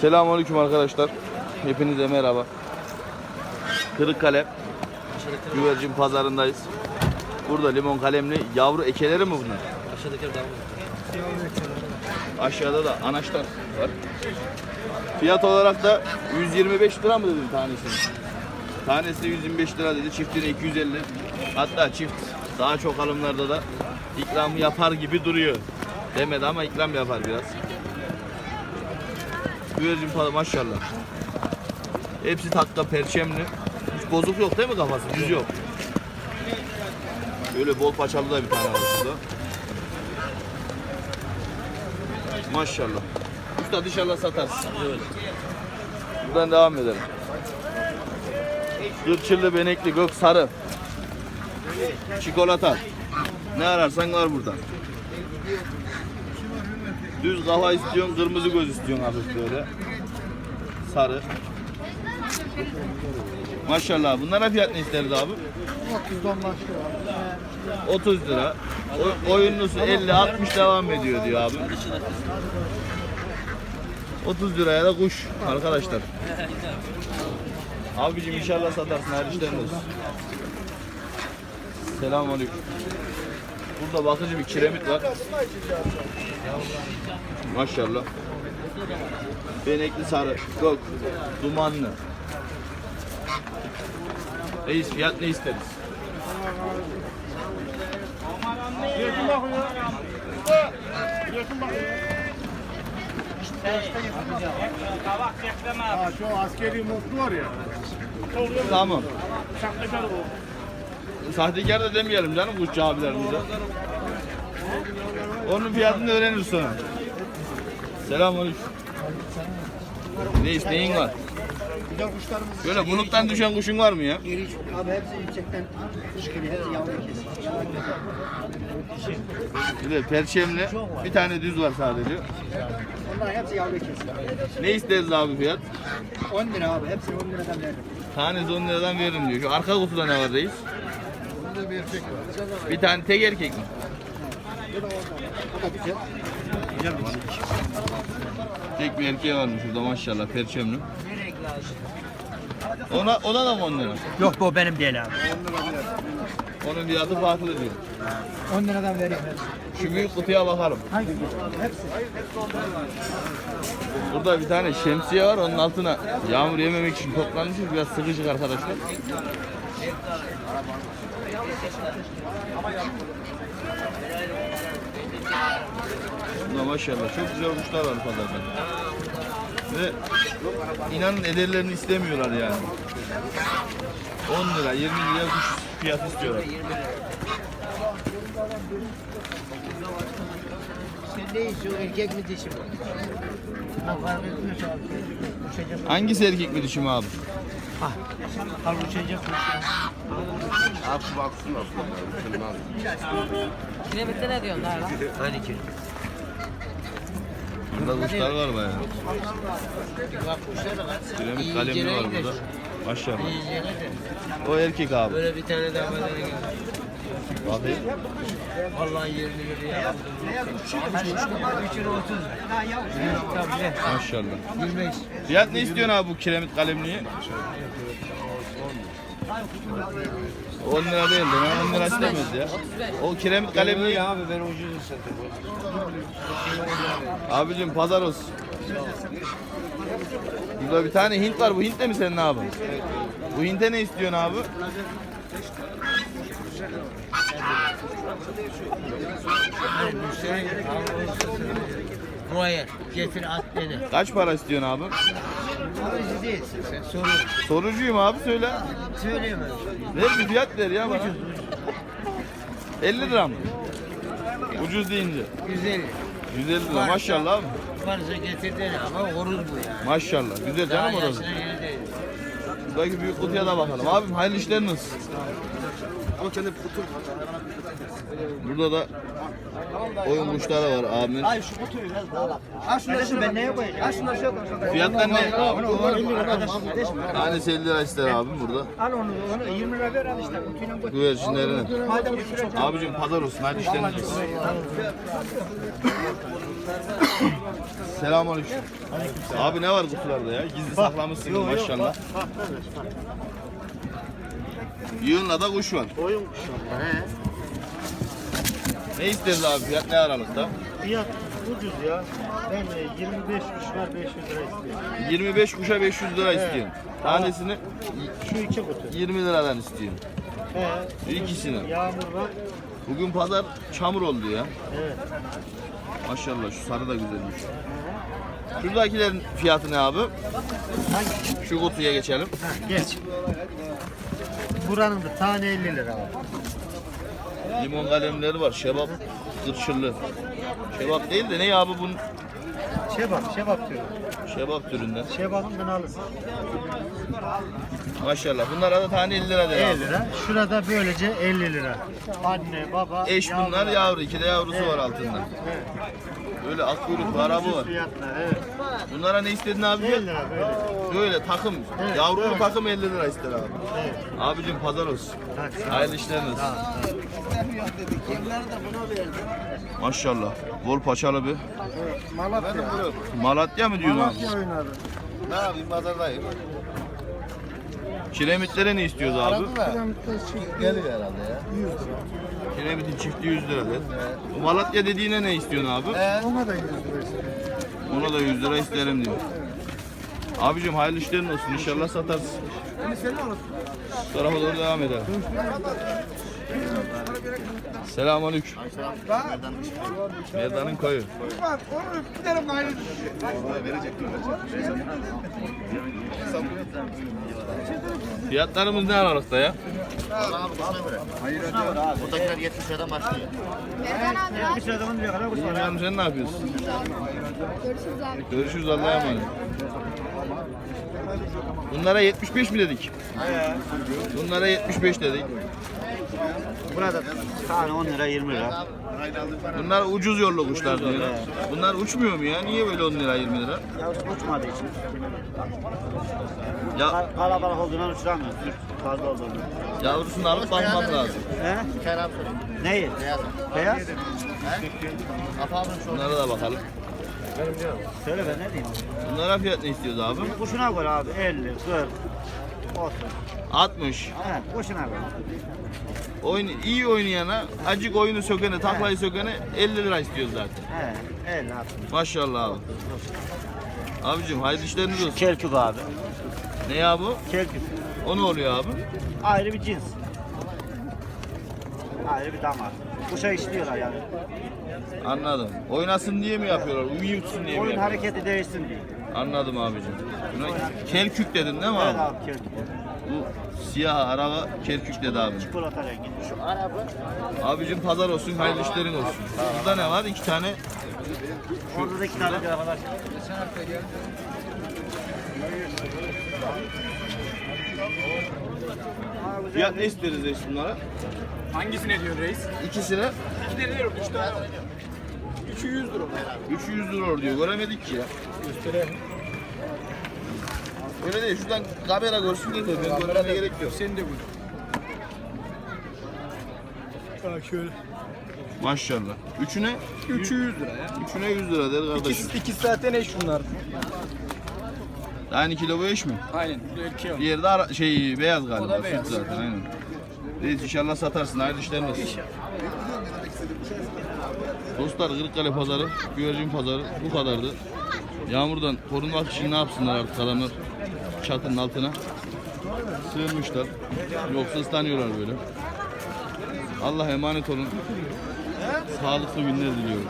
Selamünaleyküm arkadaşlar. Hepinize merhaba. Kırıkkale güvercin pazarındayız. Burada limon kalemli yavru ekeleri mi bunlar? Aşağıdakiler devam Aşağıda da anaçlar var. Fiyat olarak da 125 lira mı dedim tanesini? Tanesi 125 lira dedi. Çiftine 250. Hatta çift daha çok alımlarda da ikramı yapar gibi duruyor. Demedi ama ikram yapar biraz. Güvercin falan maşallah. Hepsi takka perçemli. Hiç bozuk yok değil mi kafası? Düz yok. Böyle bol paçalı da bir tane var şurada. Maşallah. Usta inşallah satarsın. Buradan devam edelim. Kırçıllı, benekli, gök sarı. Çikolata. Ne ararsan var burada. Düz kafa istiyorsun, kırmızı göz istiyorsun hafif böyle. Sarı. Maşallah. Bunlara fiyat ne isteriz abi? 30'dan başlıyor. 30 lira. O, oyunlusu 50 60 devam ediyor diyor abi. 30 liraya da kuş arkadaşlar. Abicim inşallah satarsın her işlerin olsun. Selamünaleyküm. Burada bakıcı bir kiremit var. Maşallah. Benekli sarı, gök, dumanlı. Reis fiyat ne isteriz? Ha şu askeri modlu var ya. Tamam. Saklayacak o. Sahtekar da demeyelim canım kuşçu abilerimize. Onun fiyatını öğreniriz sonra. Selamünaleyküm. Reis neyin var? Güzel kuşlarımız. Böyle buluttan düşen kuşun var mı ya? Geri abi hepsi yüksekten çıkıyor. Hepsi yavru kesin. Böyle perçemli bir tane düz var sadece. Onlar hepsi yavru kesin. Ne isteriz abi fiyat? 10 lira abi. Hepsini 10 liradan verdim. Tanesi 10 liradan veririm diyor. Şu arka kutuda ne var reis? Burada bir erkek var. Bir tane tek erkek mi? Tek bir erkeği varmış şurada maşallah perçemli. Ona, ona da mı 10 lira? Yok bu benim değil abi. Onun fiyatı farklı diyor. 10 liradan hepsini. Şu büyük kutuya bakalım. Hangi? Hepsi. Burada bir tane şemsiye var onun altına yağmur yememek için toplanmışız biraz sıkışık arkadaşlar. Bunda maşallah çok güzel kuşlar var pazarda. Ve inanın ederlerini istemiyorlar yani. 10 lira 20 lira kuş fiyat istiyorlar. Sen ne istiyorsun? Erkek mi dişi mi? Hangisi erkek mi dişi mi abi? Ha uçacak kuş ya. Kilometre ne diyorsun daha lan? Hadi ki. Burada kuşlar var bayağı. Bak kuşlar da kaç. Dinamik kalemli var burada. De. O erkek abi. Böyle bir tane daha bedene Bakayım. Vallahi 20 liraya aldım. Her 3 lira 30. Tabii. Maşallah. 25. Fiyat ne istiyorsun abi bu kiremit kalemliği? 10 lira değil de ben 10 lira istemez ya. O kiremit kalemliği abi ben ucuz satıyorum. abicim pazar olsun. Burada bir tane Hint var. Bu Hint de mi senin abi? Bu Hint'e ne istiyorsun abi? Royal getir at dedi. Kaç para istiyorsun abi? Alıcı değilsin sen soruyorsun. Sorucuyum abi söyle. Söyleyemem. Ver bir fiyat ver ya bana. 50 lira mı? Ucuz deyince. 150. 150 lira maşallah abi. Varsa getir dedi ama horuz bu yani. Maşallah. Güzel Daha canım orası. Buradaki büyük kutuya da bakalım. Abim hayırlı işler nasıl? Ama kendi kutu. Burada da oyun kuşları var abimin. Ay şu kutuyu biraz daha bak. Ha şunu ben neye koyacağım? Ha şunu şuraya koy. Fiyatlar ne? Tanesi 50 lira ister abim burada. Al onu, onu 20 lira ver al işte. Kutuyla koy. Madem düşürecek. Abicim pazar olsun. Hadi işleriniz olsun. Selamünaleyküm. Abi ne var kutularda ya? Gizli saklamışsınız maşallah. Yığınla da kuş var. Oyun kuşu. He. Ne isteriz abi? Fiyat ne aralıkta? Fiyat ucuz ya. Ben e, 25 kuş var 500 lira istiyorum. 25 kuşa 500 lira istiyorum. Tanesini Şu iki kutu. 20 liradan istiyorum. He. İkisini. Yağmur var. Bugün pazar çamur oldu ya. Evet. Maşallah şu sarı da güzelmiş. Şuradakilerin fiyatı ne abi? Şu kutuya geçelim. Ha, geç. Buranın da tane 50 lira var. Limon kalemleri var. Şebap kırçıllı. Şebap değil de ne ya abi bunun Şebap, şebap diyor. şebap türünden. Şebapından alırsın. Maşallah. Bunlara da tane 50 lira der 50 abi. lira. Şurada böylece 50 lira. Anne, baba, Eş bunlar yavru. yavru. iki de yavrusu var altında. Evet. Böyle ak kuyruk var. Fiyatlar evet. Bunlara ne istedin abi? 50 lira böyle. Böyle takım. Evet, Yavrulu evet. takım 50 lira ister abi. Evet. Abicim pazar olsun. Hadi, sağ ol. Hayırlı işleriniz. Maşallah. Bol paçalı bir. Malatya. Malatya mı diyorsun abi? Malatya oynadı. Ne yapayım pazardayım. Kiremitlere ne istiyoruz abi? Gelir herhalde ya. 100 lira. Kiremitin çifti 100 lira. Bu Malatya dediğine ne istiyorsun abi? Ona da 100 lira istiyor. Ona da 100 lira isterim diyor. Abicim hayırlı işlerin olsun. İnşallah satarsın. Şu tarafa doğru devam edelim. Selamünaleyküm. Merdan'ın koyu. Fiyatlarımız ne aralıkta ya? Buradakiler 70 liradan başlıyor. Bir sıra zaman diyor kadar kuş var. İyi sen ne yapıyorsun? Görüşürüz abi. Görüşürüz Allah'a emanet. Bunlara 75 mi dedik? Bunlara 75 dedik. Burada tane 10 lira 20 lira. Bunlar ucuz yollu kuşlar diyor. Bunlar uçmuyor mu ya? Niye böyle 10 lira 20 lira? Ya uçmadığı için. Ya Kal- Kalabalık olduğundan uçuramıyoruz. Türk fazla olduğundan. yavrusunu alıp bakmak lazım. He? Neyi? Beyaz. Beyaz? Bunlara da bakalım. Söyle ben ne diyeyim? Bunlara fiyat ne istiyoruz abi? Kuşuna göre abi 50, 40, 30. 60. He, kuşuna göre. Oyun, iyi oynayana, acık oyunu sökene, taklayı sökene 50 lira istiyoruz zaten. He, 50, 60. Maşallah abi. Abicim hayırlı işleriniz olsun. Kelkük abi. Ne ya bu? Kelkük. O ne oluyor abi? Ayrı bir cins. Ayrı bir damar. Kuşa işliyorlar yani. Anladım. Oynasın diye mi yapıyorlar? Uyuyup tutsun diye mi Oyun yapıyorlar? hareketi değişsin diye. Anladım abicim. Buna kelkük dedin değil mi Evet abi? abi kelkük. Bu siyah araba kerkük dedi abi. Çikolata rengi. Şu araba. Abicim pazar olsun, hayırlı işlerin olsun. Burada ne var? İki tane. Orada da iki tane bir arkadaş. Fiyat ne isteriz reis bunlara? Hangisine diyor reis? İkisine İki diyorum 3 tane. 200 lira. 300 lira diyor. Göremedik ki ya. Öyle değil. Şuradan kamera görsün yeter. Ben görmene gerek yok. Sen de bu. Bak şöyle. Maşallah. Üçüne? 300 lira ya. Üçüne 100 lira der kardeşim. İkisi, ikisi zaten eş bunlar. Aynı kilo bu eş mi? Aynen. Bu iki Bir yerde ara- şey beyaz galiba. O da süt beyaz. zaten aynen. Reis inşallah satarsın. Hayırlı işlerin olsun. Dostlar Kırıkkale pazarı, güvercin pazarı bu kadardı. Yağmurdan korunmak için ne yapsınlar artık adamlar çatının altına sığınmışlar. Yoksa ıslanıyorlar böyle. Allah emanet olun. Sağlıklı günler diliyorum.